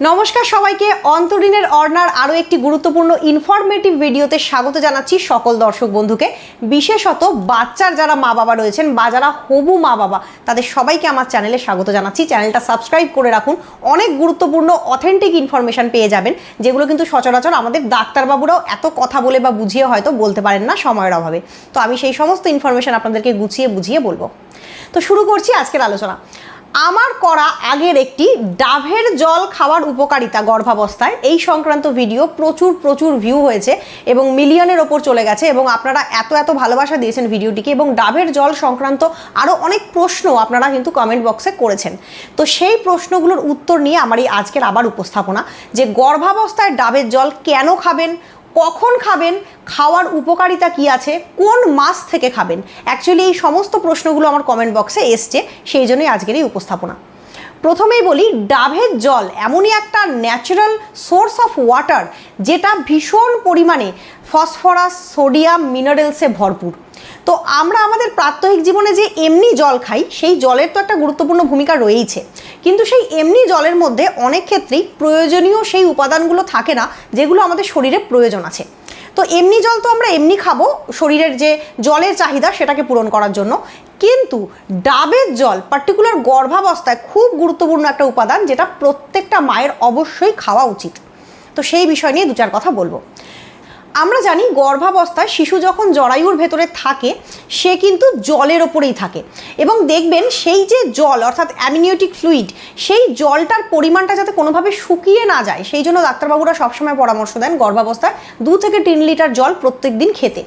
নমস্কার সবাইকে। অন্তরিনের অর্নার আরও একটি গুরুত্বপূর্ণ ইনফরমেটিভ ভিডিওতে স্বাগত জানাচ্ছি সকল দর্শক বন্ধুকে। বিশেষত বাচ্চার যারা মা বাবা রয়েছেন বা যারা হবু মা বাবা, তাদের সবাইকে আমার চ্যানেলে স্বাগত জানাচ্ছি। চ্যানেলটা সাবস্ক্রাইব করে রাখুন। অনেক গুরুত্বপূর্ণ অথেন্টিক ইনফরমেশন পেয়ে যাবেন, যেগুলো কিন্তু সচরাচর আমাদের ডাক্তারবাবুরাও এত কথা বলে বা বুঝিয়ে হয়তো বলতে পারেন না সময়ের অভাবে। তো আমি সেই সমস্ত ইনফরমেশন আপনাদেরকে গুছিয়ে বুঝিয়ে বলব। তো শুরু করছি আজকের আলোচনা। আমার করা আগের একটি ডাভের জল খাওয়ার উপকারিতা গর্ভাবস্থায়। এই সংক্রান্ত ভিডিও প্রচুর প্রচুর ভিউ হয়েছে এবং মিলিয়নের ওপর চলে গেছে এবং আপনারা এত এত ভালোবাসা দিয়েছেন ভিডিওটিকে এবং ডাভের জল সংক্রান্ত আরও অনেক প্রশ্ন আপনারা কিন্তু কমেন্ট বক্সে করেছেন। তো সেই প্রশ্নগুলোর উত্তর নিয়ে আমার এই আজকের আবার উপস্থাপনা যে গর্ভাবস্থায় ডাবের জল কেন খাবেন? কখন খাবেন? খাওয়ার উপকারিতা কি আছে? কোন মাস থেকে খাবেন? অ্যাকচুয়ালি এই সমস্ত প্রশ্নগুলো আমার কমেন্ট বক্সে এসছে, সেই জন্যই আজকের এই উপস্থাপনা। প্রথমেই বলি ডাভের জল এমনই একটা ন্যাচারাল সোর্স অফ ওয়াটার যেটা ভীষণ পরিমাণে ফসফরাস সোডিয়াম মিনারেলসে ভরপুর। তো আমরা আমাদের প্রাত্যহিক জীবনে যে এমনি জল খাই, সেই জলের তো একটা গুরুত্বপূর্ণ ভূমিকা রয়েইছে। কিন্তু সেই এমনি জলের মধ্যে অনেক ক্ষেত্রেই প্রয়োজনীয় সেই উপাদানগুলো থাকে না, যেগুলো আমাদের শরীরে প্রয়োজন আছে। তো এমনি জল তো আমরা এমনি খাব শরীরের যে জলের চাহিদা সেটাকে পূরণ করার জন্য। কিন্তু ডাবের জল পার্টিকুলার গর্ভাবস্থায় খুব গুরুত্বপূর্ণ একটা উপাদান, যেটা প্রত্যেকটা মায়ের অবশ্যই খাওয়া উচিত। তো সেই বিষয় নিয়ে দু চার কথা বলব। আমরা জানি গর্ভাবস্থায় শিশু যখন জরায়ুর ভেতরে থাকে, সে কিন্তু জলের ওপরেই থাকে। এবং দেখবেন সেই যে জল, অর্থাৎ অ্যামিনিওটিক ফ্লুইড, সেই জলটার পরিমাণটা যাতে কোনোভাবে শুকিয়ে না যায়, সেই জন্য ডাক্তারবাবুরা সবসময় পরামর্শ দেন গর্ভাবস্থায় দু থেকে তিন লিটার জল প্রত্যেক দিন খেতে।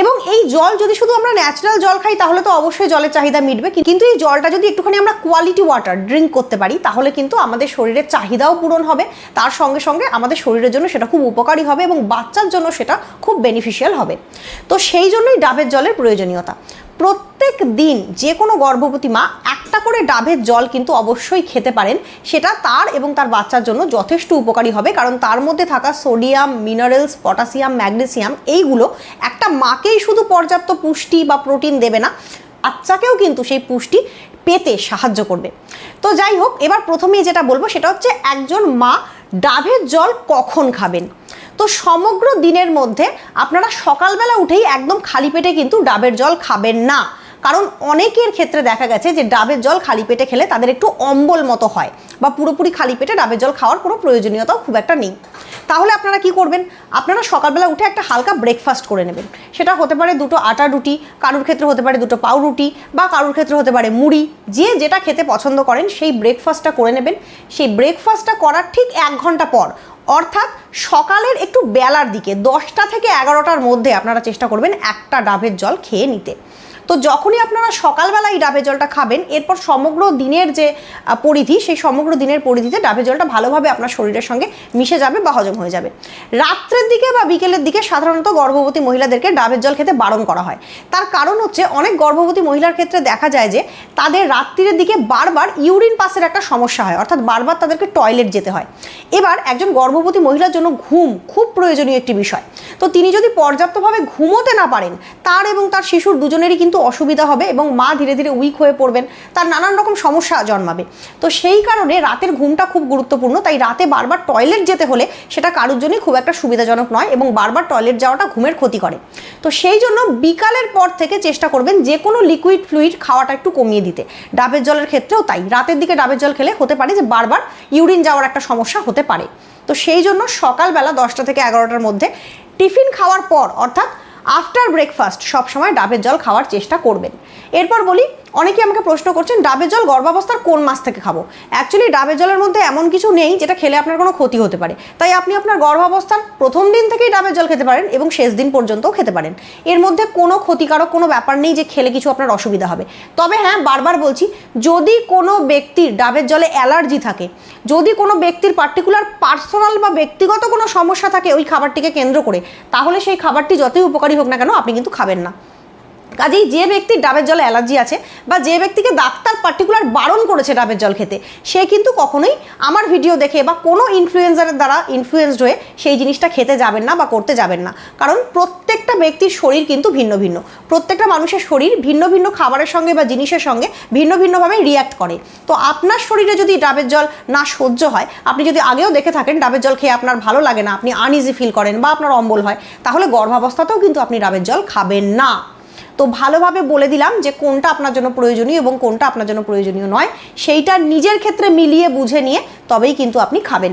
এবং এই জল যদি শুধু আমরা ন্যাচারাল জল খাই, তাহলে তো অবশ্যই জলের চাহিদা মিটবে। কিন্তু এই জলটা যদি একটুখানি আমরা কোয়ালিটি ওয়াটার ড্রিঙ্ক করতে পারি, তাহলে কিন্তু আমাদের শরীরের চাহিদাও পূরণ হবে। তার সঙ্গে সঙ্গে আমাদের শরীরের জন্য সেটা খুব উপকারী হবে এবং বাচ্চার জন্য সেটা খুব বেনিফিশিয়াল হবে। তো সেই জন্যই ডাবের জলের প্রয়োজনীয়তা। প্রত্যেক দিন যে কোনো গর্ভবতী মা একটা করে ডাবের জল কিন্তু অবশ্যই খেতে পারেন। সেটা তার এবং তার বাচ্চার জন্য যথেষ্ট উপকারী হবে। কারণ তার মধ্যে থাকা সোডিয়াম মিনারেলস পটাশিয়াম ম্যাগনেসিয়াম এইগুলো একটা মাকেই শুধু পর্যাপ্ত পুষ্টি বা প্রোটিন দেবে না, বাচ্চাকেও কিন্তু সেই পুষ্টি পেতে সাহায্য করবে। তো যাই হোক, এবার প্রথমেই যেটা বলব সেটা হচ্ছে একজন মা ডাবের জল কখন খাবেন? তো সমগ্র দিনের মধ্যে আপনারা সকালবেলা উঠেই একদম খালি পেটে কিন্তু ডাবের জল খাবেন না। কারণ অনেকের ক্ষেত্রে দেখা গেছে যে ডাবের জল খালি পেটে খেলে তাদের একটু অম্বল মতো হয় বা পুরোপুরি খালি পেটে ডাবের জল খাওয়ার কোনো প্রয়োজনীয়তাও খুব একটা নেই। তাহলে আপনারা কি করবেন? আপনারা সকালবেলা উঠে একটা হালকা ব্রেকফাস্ট করে নেবেন। সেটা হতে পারে দুটো আটা রুটি, কারুর ক্ষেত্রে হতে পারে দুটো পাউ রুটি বা কারুর ক্ষেত্রে হতে পারে মুড়ি। যে যেটা খেতে পছন্দ করেন সেই ব্রেকফাস্টটা করে নেবেন। সেই ব্রেকফাস্টটা করার ঠিক এক ঘণ্টা পর অর্থাৎ সকালের একটু বেলার দিকে, দশটা থেকে এগারোটার মধ্যে আপনারা চেষ্টা করবেন একটা ডাবের জল খেয়ে নিতে। তো যখনই আপনারা সকালবেলা এই ডাবের জলটা খাবেন, এরপর সমগ্র দিনের যে পরিধি, সেই সমগ্র দিনের পরিধিতে ডাবের জলটা ভালোভাবে আপনার শরীরের সঙ্গে মিশে যাবে বা হজম হয়ে যাবে। রাত্রের দিকে বা বিকেলের দিকে সাধারণত গর্ভবতী মহিলাদেরকে ডাবের জল খেতে বারণ করা হয়। তার কারণ হচ্ছে অনেক গর্ভবতী মহিলার ক্ষেত্রে দেখা যায় যে তাদের রাত্রির দিকে বারবার ইউরিন পাসের একটা সমস্যা হয়, অর্থাৎ বারবার তাদেরকে টয়লেট যেতে হয়। এবার একজন গর্ভবতী মহিলার জন্য ঘুম খুব প্রয়োজনীয় একটি বিষয়। তো তিনি যদি পর্যাপ্তভাবে ঘুমোতে না পারেন, তার এবং তার শিশুর দুজনেরই কিন্তু অসুবিধা হবে এবং মা ধীরে ধীরে উইক হয়ে পড়বেন, তার নানান রকম সমস্যা জন্মাবে। তো সেই কারণে রাতের ঘুমটা খুব গুরুত্বপূর্ণ, তাই রাতে বারবার টয়লেট যেতে হলে সেটা কারোর জন্যই খুব একটা সুবিধাজনক নয় এবং বারবার টয়লেট যাওয়াটা ঘুমের ক্ষতি করে। তো সেই জন্য বিকালের পর থেকে চেষ্টা করবেন যে কোনো লিকুইড ফ্লুইড খাওয়াটা একটু কমিয়ে দিতে। ডাবের জলের ক্ষেত্রেও তাই। রাতের দিকে ডাবের জল খেলে হতে পারে যে বারবার ইউরিন যাওয়ার একটা সমস্যা হতে পারে। তো সেই জন্য সকালবেলা দশটা থেকে এগারোটার মধ্যে টিফিন খাওয়ার পর, অর্থাৎ আফটার ব্রেকফাস্ট সবসময় ডাবের জল খাওয়ার চেষ্টা করবেন। এরপর বলি অনেকে আমাকে প্রশ্ন করছেন ডাবের জল গর্ভাবস্থার কোন মাস থেকে খাব? অ্যাকচুয়ালি ডাবের জলের মধ্যে এমন কিছু নেই যেটা খেলে আপনার কোনো ক্ষতি হতে পারে। তাই আপনি আপনার গর্ভাবস্থার প্রথম দিন থেকেই ডাবের জল খেতে পারেন এবং শেষ দিন পর্যন্তও খেতে পারেন। এর মধ্যে কোনো ক্ষতিকারক কোনো ব্যাপার নেই যে খেলে কিছু আপনার অসুবিধা হবে। তবে হ্যাঁ বারবার বলছি, যদি কোনো ব্যক্তির ডাবের জলে অ্যালার্জি থাকে, যদি কোনো ব্যক্তির পার্টিকুলার পার্সোনাল বা ব্যক্তিগত কোনো সমস্যা থাকে ওই খাবারটিকে কেন্দ্র করে, তাহলে সেই খাবারটি যতই উপকারী হোক না কেন, আপনি কিন্তু খাবেন না। কাজেই যে ব্যক্তির ডাবের জলে অ্যালার্জি আছে বা যে ব্যক্তিকে ডাক্তার পার্টিকুলার বারণ করেছে ডাবের জল খেতে, সে কিন্তু কখনোই আমার ভিডিও দেখে বা কোনো ইনফ্লুয়েন্সারের দ্বারা ইনফ্লুয়েসড হয়ে সেই জিনিসটা খেতে যাবেন না বা করতে যাবেন না। কারণ প্রত্যেকটা ব্যক্তির শরীর কিন্তু ভিন্ন ভিন্ন। প্রত্যেকটা মানুষের শরীর ভিন্ন ভিন্ন খাবারের সঙ্গে বা জিনিসের সঙ্গে ভিন্ন ভিন্নভাবে রিয়্যাক্ট করে। তো আপনার শরীরে যদি ডাবের জল না সহ্য হয়, আপনি যদি আগেও দেখে থাকেন ডাবের জল খেয়ে আপনার ভালো লাগে না, আপনি আনইজি ফিল করেন বা আপনার অম্বল হয়, তাহলে গর্ভাবস্থাতেও কিন্তু আপনি ডাবের জল খাবেন না। তো ভালোভাবে বলে দিলাম যে কোনটা আপনার জন্য প্রয়োজনীয় এবং কোনটা আপনার জন্য প্রয়োজনীয় নয়। সেইটা নিজের ক্ষেত্রে মিলিয়ে বুঝে নিয়ে তবেই কিন্তু আপনি খাবেন।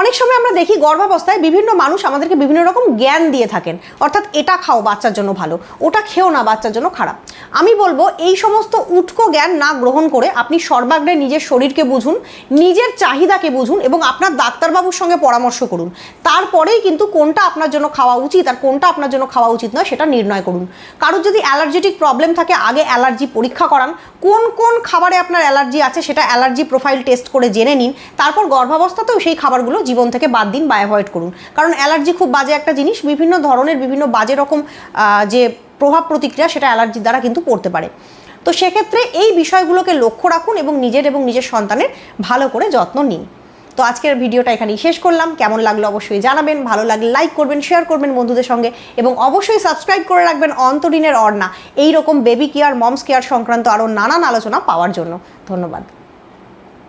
অনেক সময় আমরা দেখি গর্ভাবস্থায় বিভিন্ন মানুষ আমাদেরকে বিভিন্ন রকম জ্ঞান দিয়ে থাকেন। অর্থাৎ এটা খাও, বাচ্চার জন্য ভালো। ওটা খেও না, বাচ্চার জন্য খারাপ। আমি বলব, এই সমস্ত উটকো জ্ঞান না গ্রহণ করে আপনি সর্বাগ্রে নিজের শরীরকে বুঝুন, নিজের চাহিদাকে বুঝুন এবং আপনার ডাক্তারবাবুর সঙ্গে পরামর্শ করুন। তারপরেই কিন্তু কোনটা আপনার জন্য খাওয়া উচিত আর কোনটা আপনার জন্য খাওয়া উচিত নয় সেটা নির্ণয় করুন। কারোর যদি অ্যালার্জেটিক প্রবলেম থাকে, আগে অ্যালার্জি পরীক্ষা করান কোন কোন খাবারে আপনার অ্যালার্জি আছে সেটা অ্যালার্জি প্রোফাইল টেস্ট করে জেনে নিন। তারপর গর্ভাবস্থাতেও সেই খাবারগুলো জীবন থেকে বাদ দিন বা অ্যাভয়েড করুন। কারণ অ্যালার্জি খুব বাজে একটা জিনিস, বিভিন্ন ধরনের বিভিন্ন বাজে রকম যে প্রভাব প্রতিক্রিয়া সেটা অ্যালার্জির দ্বারা কিন্তু পড়তে পারে। তো সেক্ষেত্রে এই বিষয়গুলোকে লক্ষ্য রাখুন এবং নিজের এবং নিজের সন্তানের ভালো করে যত্ন নিন। তো আজকের ভিডিওটা এখানেই শেষ করলাম। কেমন লাগল অবশ্যই জানাবেন। ভালো লাগলে লাইক করবেন শেয়ার করবেন বন্ধুদের সঙ্গে এবং অবশ্যই সাবস্ক্রাইব করে রাখবেন অন্তরিনের অর্ণা। এইরকম বেবি কেয়ার মমস কেয়ার সংক্রান্ত আরও নানান আলোচনা পাওয়ার জন্য। ধন্যবাদ।